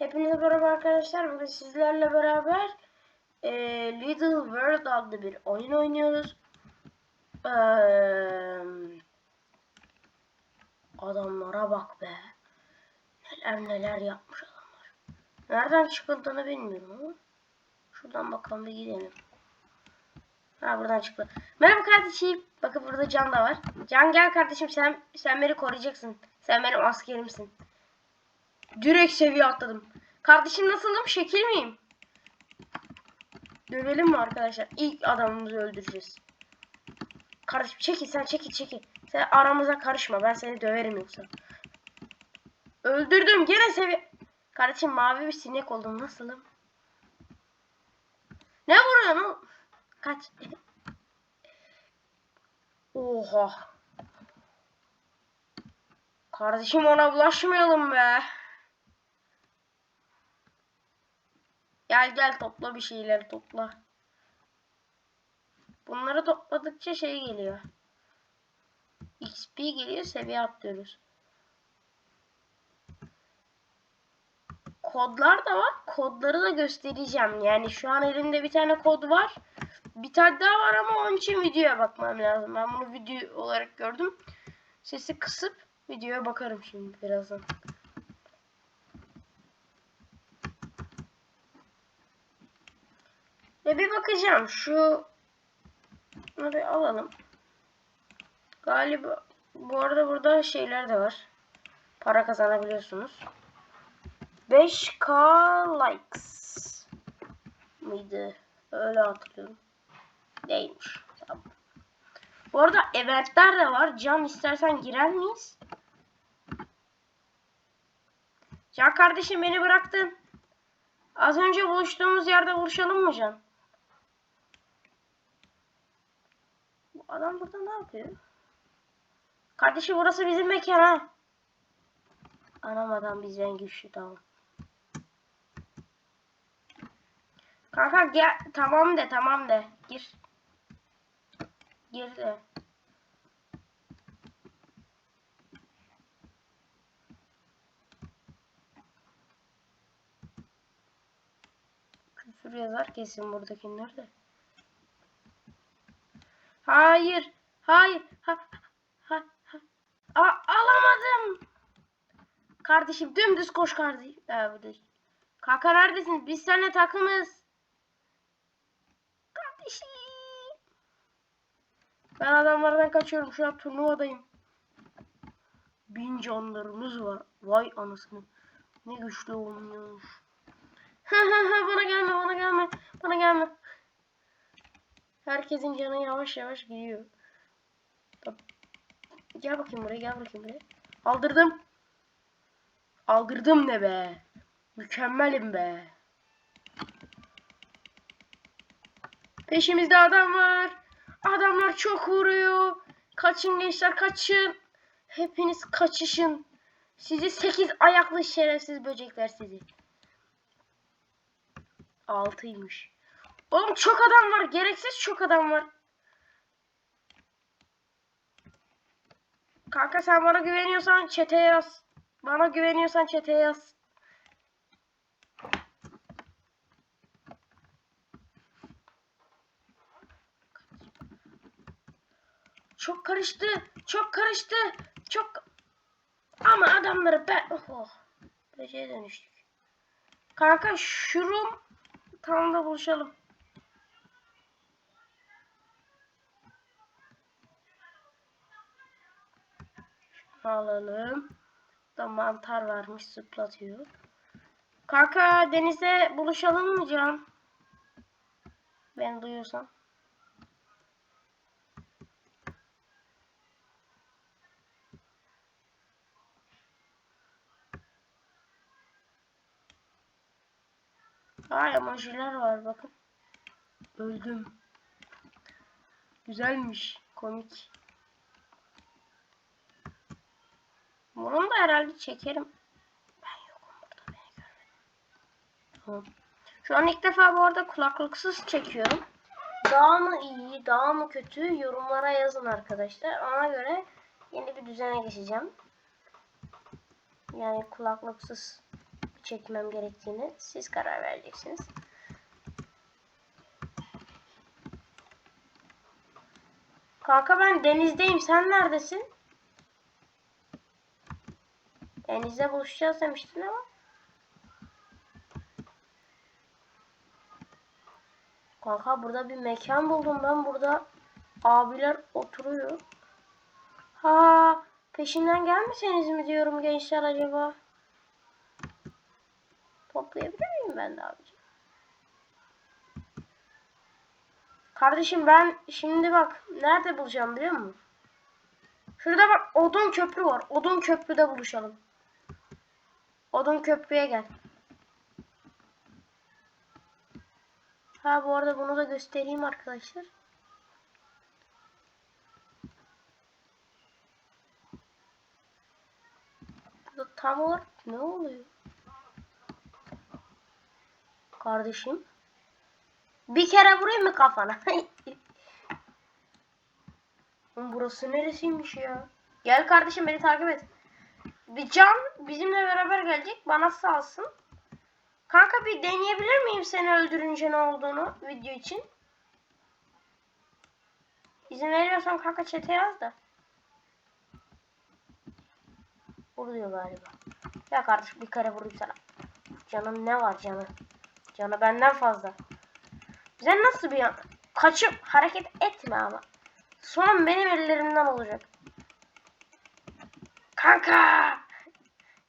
Hepinize merhaba arkadaşlar. Bugün sizlerle beraber e, Little World adlı bir oyun oynuyoruz. Eee, adamlara bak be. Neler neler yapmış adamlar. Nereden çıkıldığını bilmiyorum ama. Şuradan bakalım bir gidelim. Ha buradan çıktı. Merhaba kardeşim. Bakın burada Can da var. Can gel kardeşim sen sen beni koruyacaksın. Sen benim askerimsin. Direkt seviye atladım. Kardeşim nasılım? Şekil miyim? Dövelim mi arkadaşlar? İlk adamımızı öldüreceğiz. Kardeşim çekil sen çekil çekil. Sen aramıza karışma. Ben seni döverim yoksa. Öldürdüm. Gene seviye... Kardeşim mavi bir sinek oldum. Nasılım? Ne vuruyorsun oğlum? Kaç. Oha. Kardeşim ona bulaşmayalım be. Gel gel topla bir şeyler topla. Bunları topladıkça şey geliyor. XP geliyor seviye atlıyoruz. Kodlar da var. Kodları da göstereceğim. Yani şu an elimde bir tane kod var. Bir tane daha var ama onun için videoya bakmam lazım. Ben bunu video olarak gördüm. Sesi kısıp videoya bakarım şimdi birazdan. Ve bir bakacağım şu Bunları alalım. Galiba bu arada burada şeyler de var. Para kazanabiliyorsunuz. 5k likes mıydı? Öyle hatırlıyorum. Değilmiş. Tamam. Bu arada eventler de var. Can istersen girer miyiz? Can kardeşim beni bıraktın. Az önce buluştuğumuz yerde buluşalım mı Can? Adam burada ne yapıyor? Kardeşim burası bizim mekan ha. Anam adam bizden güçlü tamam. Kanka gel tamam de tamam de gir. Gir de. Küfür yazar kesin buradakiler de. Hayır. Hayır. Ha, ha, ha. A, alamadım. Kardeşim dümdüz koş kardeşim. Da- Kanka neredesin? Biz seninle takımız. Kardeşim. Ben adamlardan kaçıyorum. Şu an turnuvadayım. Bin canlarımız var. Vay anasını. Ne güçlü olmuş. bana gelme bana gelme. Bana gelme. Herkesin canı yavaş yavaş gidiyor. Gel bakayım buraya gel bakayım buraya. Aldırdım. Aldırdım ne be. Mükemmelim be. Peşimizde adam var. Adamlar çok vuruyor. Kaçın gençler kaçın. Hepiniz kaçışın. Sizi sekiz ayaklı şerefsiz böcekler sizi. Altıymış. Oğlum çok adam var. Gereksiz çok adam var. Kanka sen bana güveniyorsan çete yaz. Bana güveniyorsan çete yaz. Çok karıştı. Çok karıştı. Çok ama adamları ben oh. Böceğe dönüştük. Kanka şurum tam da buluşalım. Alalım. Da mantar varmış zıplatıyor. Kanka denize buluşalım mı Can? Ben duyuyorsam. Aa emojiler var bakın. Öldüm. Güzelmiş. Komik. Bunu da herhalde çekerim. Ben yokum burada beni görmedin. Tamam. Şu an ilk defa bu arada kulaklıksız çekiyorum. Daha mı iyi, daha mı kötü yorumlara yazın arkadaşlar. Ona göre yeni bir düzene geçeceğim. Yani kulaklıksız çekmem gerektiğini siz karar vereceksiniz. Kanka ben denizdeyim. Sen neredesin? Denizde buluşacağız demiştin ama. Kanka burada bir mekan buldum ben. Burada abiler oturuyor. Ha peşinden gelmeseniz mi diyorum gençler acaba? Toplayabilir miyim ben de abicim? Kardeşim ben şimdi bak nerede bulacağım biliyor musun? Şurada bak odun köprü var. Odun köprüde buluşalım. Odun köprüye gel. Ha bu arada bunu da göstereyim arkadaşlar. Burada tam olarak ne oluyor? Kardeşim. Bir kere vurayım mı kafana? Burası neresiymiş ya? Gel kardeşim beni takip et. Bir can bizimle beraber gelecek. Bana salsın. Kanka bir deneyebilir miyim seni öldürünce ne olduğunu video için? İzin veriyorsan kanka çete yaz da. Vur diyor galiba. Ya kardeşim bir kere vurayım sana. Canım ne var canı? Canı benden fazla. Sen nasıl bir kaçıp hareket etme ama. Son benim ellerimden olacak. Kanka!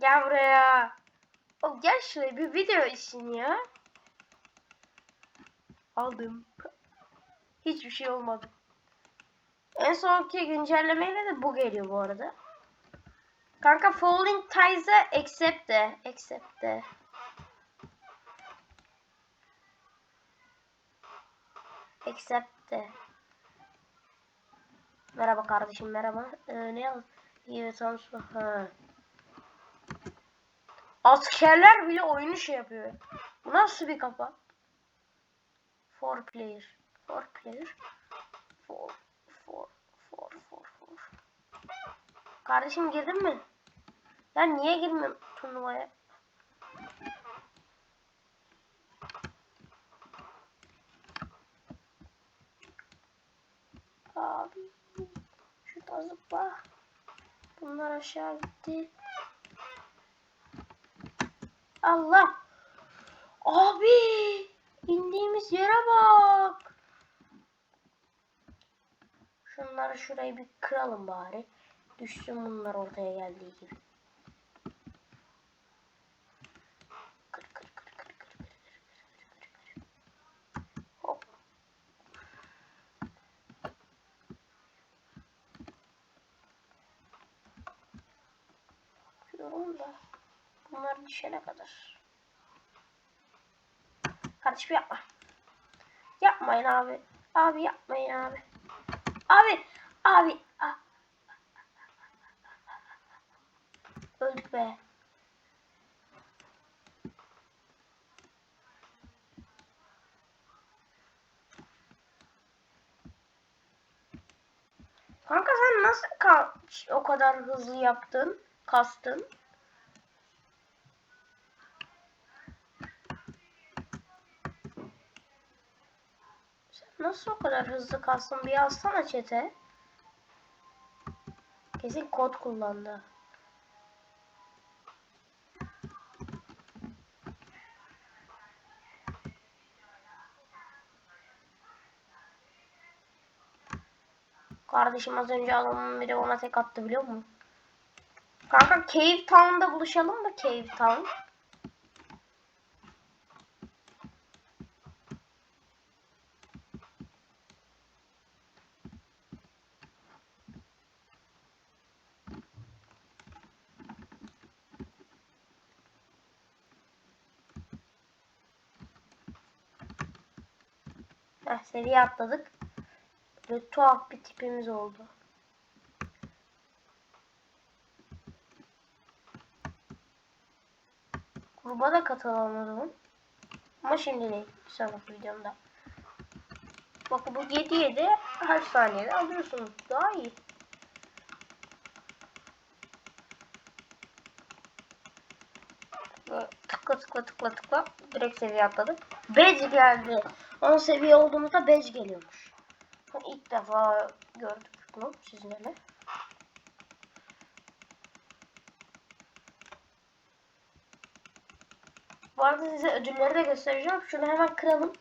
Gel buraya. O gel şuraya bir video için ya. Aldım. Hiçbir şey olmadı. En sonki güncellemeyle de bu geliyor bu arada. Kanka Falling Ties'e accept de. Accept de. Accept de. Merhaba kardeşim merhaba. Ee, ne yaz? İyi Samsun. Ha. Askerler bile oyunu şey yapıyor. Bu nasıl bir kafa? Four player. Four player. Four. Four. Four. Four. Four. Kardeşim girdin mi? Ya niye girmem turnuvaya? Abi. Şurada zıpla. Bunlar aşağı gitti. Allah. Abi. indiğimiz yere bak. Şunları şurayı bir kıralım bari. Düşsün bunlar ortaya geldiği gibi. Bunlar düşene kadar. Kardeşim yapma. Yapmayın abi. Abi yapmayın abi. Abi. Abi. Ah. Öldük be. Kanka sen nasıl o kadar hızlı yaptın? Kastın? Nasıl o kadar hızlı kastın? Bir yazsana çete. Kesin kod kullandı. Kardeşim az önce adamın biri ona tek attı biliyor musun? Kanka Cave Town'da buluşalım mı Cave Town? Heh, seriye atladık. Böyle tuhaf bir tipimiz oldu. Gruba da katılalım o zaman. Ama şimdi. Bir sonraki videomda. Bak bu 7 7 her saniyede alıyorsunuz. Daha iyi. Tıkla tıkla tıkla tıkla direkt seviye atladık. Badge geldi. 10 seviye olduğumuzda badge geliyormuş. Ben ilk defa gördük bunu sizinle. Bu arada size ödülleri de göstereceğim. Şunu hemen kıralım.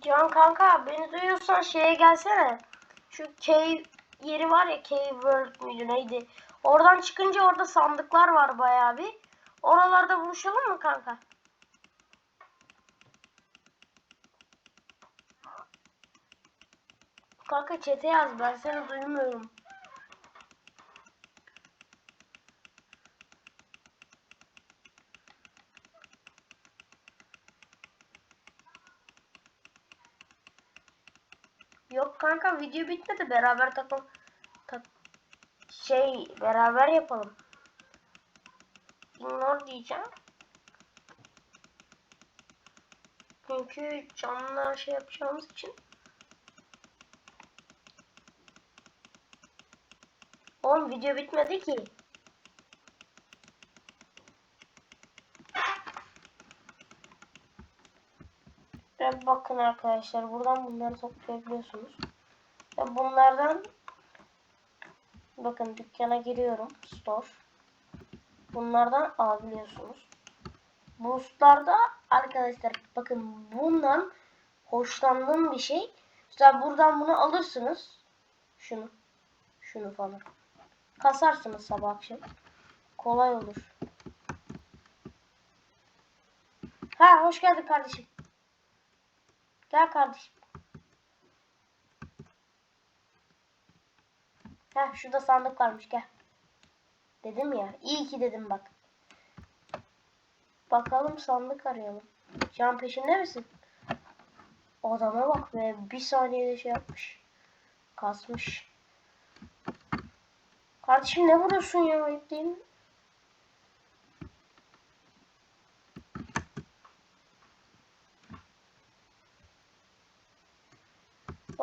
Can kanka beni duyuyorsan şeye gelsene. Şu cave yeri var ya cave world müydü neydi? Oradan çıkınca orada sandıklar var bayağı bir. Oralarda buluşalım mı kanka? Kanka çete yaz ben seni duymuyorum. Yok kanka video bitmedi beraber takım tak şey beraber yapalım. Ignore diyeceğim. Çünkü canlı şey yapacağımız için. Oğlum video bitmedi ki. Ve bakın arkadaşlar buradan bunları toplayabiliyorsunuz. Ve bunlardan bakın dükkana giriyorum. Store. Bunlardan alabiliyorsunuz. Boostlarda arkadaşlar bakın bundan hoşlandığım bir şey. Mesela buradan bunu alırsınız. Şunu. Şunu falan. Kasarsınız sabah akşam. Kolay olur. Ha hoş geldin kardeşim. Gel kardeşim. Heh şurada sandık varmış gel. Dedim ya. iyi ki dedim bak. Bakalım sandık arayalım. Can peşinde misin? Adama bak be. Bir saniyede şey yapmış. Kasmış. Kardeşim ne vuruyorsun ya? Ayıp değil mi?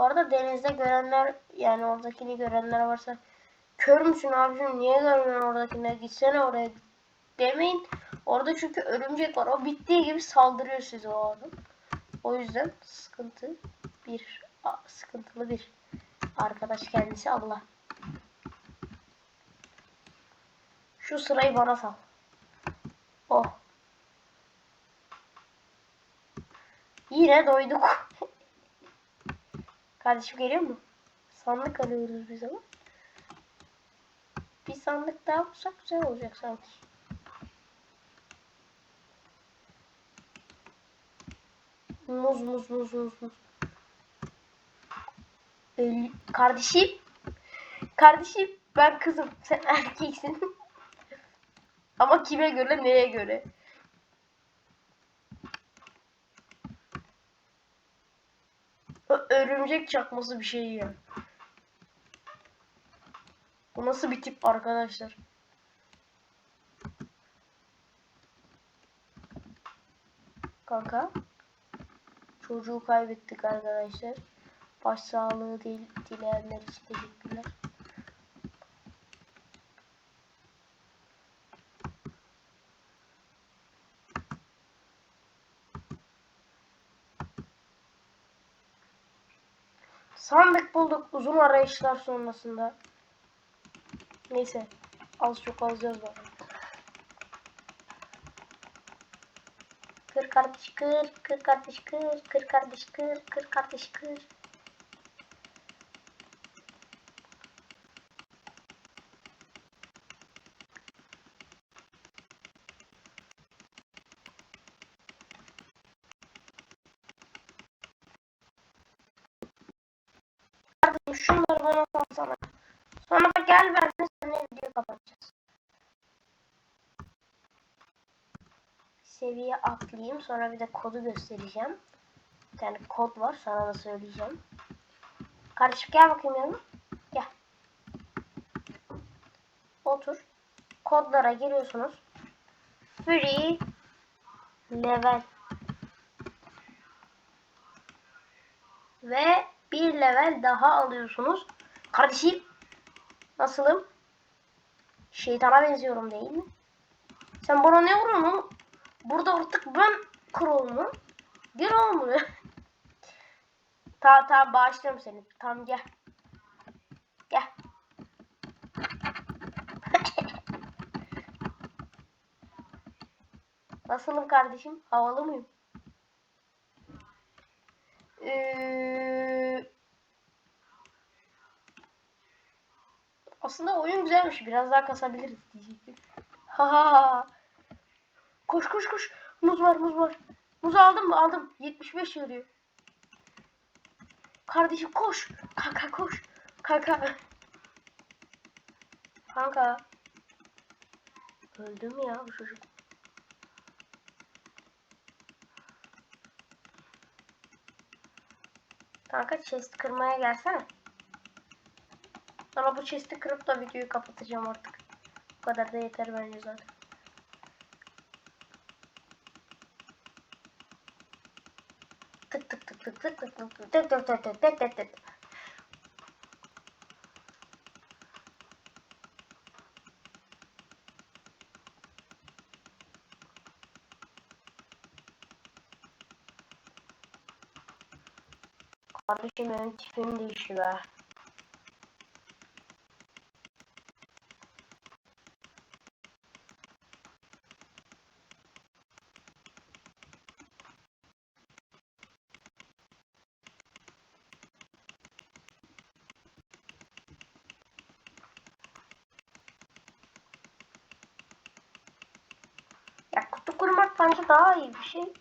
Arada denizde görenler yani oradakini görenler varsa kör müsün abicim niye görmüyorsun oradakini gitsene oraya demeyin. Orada çünkü örümcek var. O bittiği gibi saldırıyor size o adam. O yüzden sıkıntı bir sıkıntılı bir arkadaş kendisi Allah. Şu sırayı bana sal. Oh. Yine doyduk. Kardeşim geliyor mu? Sandık alıyoruz biz ama. Bir sandık daha bulsak güzel olacak sanki. Muz muz muz muz muz. Ee, kardeşim. Kardeşim ben kızım. Sen erkeksin. ama kime göre neye göre? Örümcek çakması bir şey ya. Bu nasıl bir tip arkadaşlar? Kanka. Çocuğu kaybettik arkadaşlar. Başsağlığı değil, dileyenler için teşekkürler. Sandık bulduk uzun arayışlar sonrasında. Neyse. Az çok alacağız bakalım. Kır kardeş kır, kır kardeş kır, kır kardeş kır, kır kardeş kır. Kardeşim şunları bana salsana. Sonra da gel ben de seninle video kapatacağız. Seviye Sonra bir de kodu göstereceğim. Bir tane kod var. Sana da söyleyeceğim. Kardeşim gel bakayım yanıma. Gel. Otur. Kodlara giriyorsunuz. Free level. Ve bir level daha alıyorsunuz. Kardeşim nasılım? Şeytana benziyorum değil mi? Sen bana ne vuruyorsun? Burada artık ben mı? Gel oğlum buraya. tamam tamam bağışlıyorum seni. Tamam gel. Gel. Nasılım kardeşim? Havalı mıyım? Ee, aslında oyun güzelmiş. Biraz daha kasabiliriz diyecektim. Ha ha ha. Koş koş koş. Muz var muz var. Muz aldım mı? Aldım. 75 yarıyor. Kardeşim koş. Kanka koş. Kanka. Kanka. Öldü mü ya bu çocuk? Kanka chest kırmaya gelsene. Sonra bu chest'i kırıp da videoyu kapatacağım artık. Bu kadar da yeter bence zaten. Kardeşim benim tipim değişti be. Ya kutu kurmak bence şey.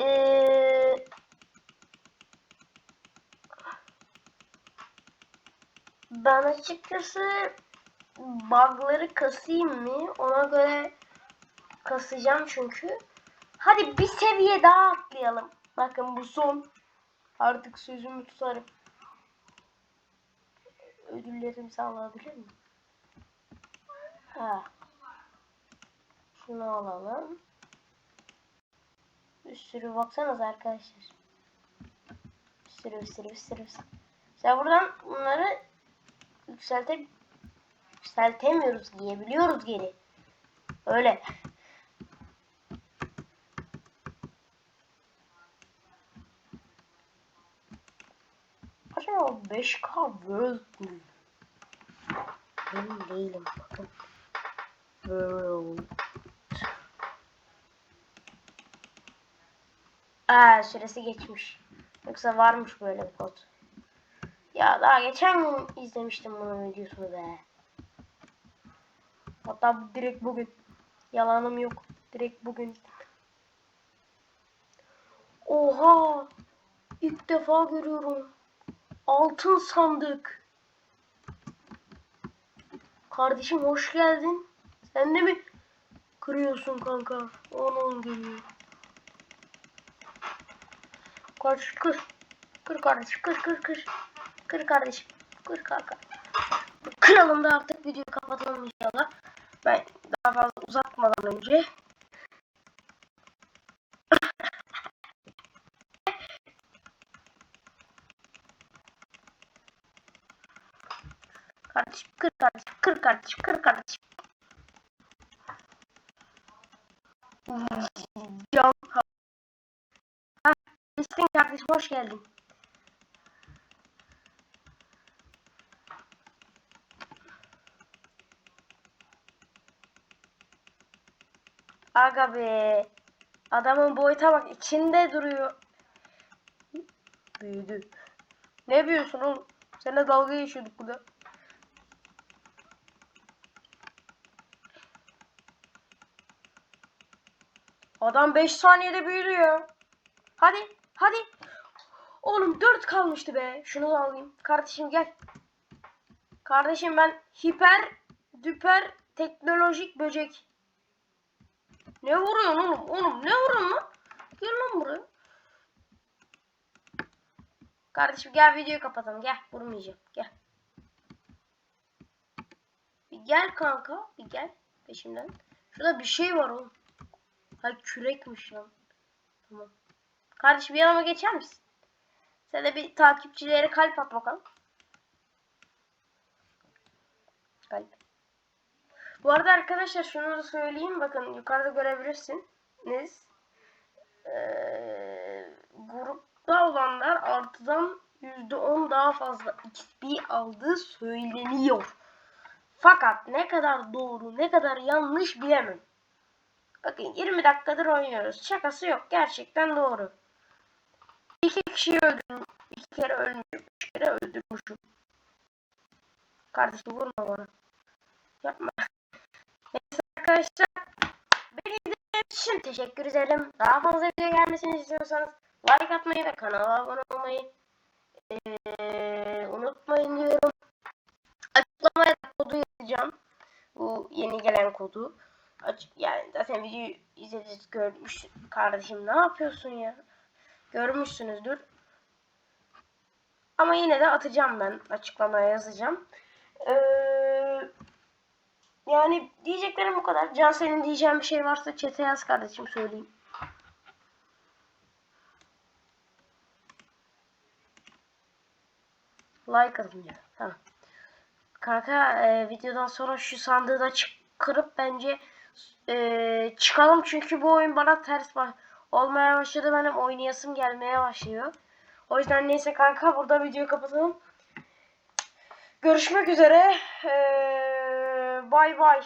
Ee, ben açıkçası bug'ları kasayım mı? Ona göre kasacağım çünkü. Hadi bir seviye daha atlayalım. Bakın bu son. Artık sözümü tutarım. Ödüllerimi sağlayabilir miyim? Ha. Şunu alalım. Bir sürü baksanız arkadaşlar. Bir sürü bir sürü bir sürü. bir. Mesela buradan bunları yükselte yükseltemiyoruz giyebiliyoruz geri. Öyle. Acaba 5K World Tour. Ben değilim bakın. Aa süresi geçmiş. Yoksa varmış böyle bir kod. Ya daha geçen izlemiştim bunun videosunu be. Hatta direkt bugün. Yalanım yok. Direkt bugün. Oha! İlk defa görüyorum. Altın sandık. Kardeşim hoş geldin. Sen de mi kırıyorsun kanka? Onun geliyor. Kardeş kır. Kır kardeşim kır kır kır. Kır kardeşim. Kır kanka. Kıralım da artık videoyu kapatalım inşallah. Ben daha fazla uzatmadan önce. Kardeşim kır kardeşim kır kardeşim kır kardeşim. Can. Geçtin kardeşim hoş geldin. Aga be. Adamın boyuta bak içinde duruyor. Büyüdü. Ne büyüyorsun oğlum? Seninle dalga geçiyorduk burada. Adam 5 saniyede büyüdü ya. Hadi, hadi. Oğlum 4 kalmıştı be. Şunu da alayım. Kardeşim gel. Kardeşim ben hiper düper teknolojik böcek. Ne vuruyorsun oğlum? Oğlum ne vuruyorsun lan? Gel lan buraya. Kardeşim gel videoyu kapatalım. Gel vurmayacağım. Gel. Bir gel kanka. Bir gel peşimden. Şurada bir şey var oğlum. Ha kürekmiş lan. Tamam. Kardeşim yanıma geçer misin? Sen de bir takipçilere kalp at bakalım. Kalp. Bu arada arkadaşlar şunu da söyleyeyim. Bakın yukarıda görebilirsiniz. Ee, grupta olanlar artıdan %10 daha fazla XP aldığı söyleniyor. Fakat ne kadar doğru ne kadar yanlış bilemem. Bakın 20 dakikadır oynuyoruz. Şakası yok. Gerçekten doğru. İki kişiyi öldürdüm. İki kere ölmüşüm. Üç kere öldürmüşüm. Kardeşim vurma bana. Yapma. Neyse arkadaşlar. Beni izlediğiniz için teşekkür ederim. Daha fazla video gelmesini istiyorsanız like atmayı ve kanala abone olmayı eee, unutmayın diyorum. Açıklamaya kodu yazacağım. Bu yeni gelen kodu. Açık, yani zaten videoyu izlediniz görmüş kardeşim ne yapıyorsun ya? Görmüşsünüzdür. Ama yine de atacağım ben açıklamaya yazacağım. Ee, yani diyeceklerim bu kadar. Can senin diyeceğin bir şey varsa chat'e yaz kardeşim söyleyeyim. Like atın ya. Tamam. Kanka e, videodan sonra şu sandığı da çıkarıp bence e, çıkalım çünkü bu oyun bana ters ba- olmaya başladı. Benim oynayasım gelmeye başlıyor. O yüzden neyse kanka burada videoyu kapatalım. Görüşmek üzere. Ee, bay bay.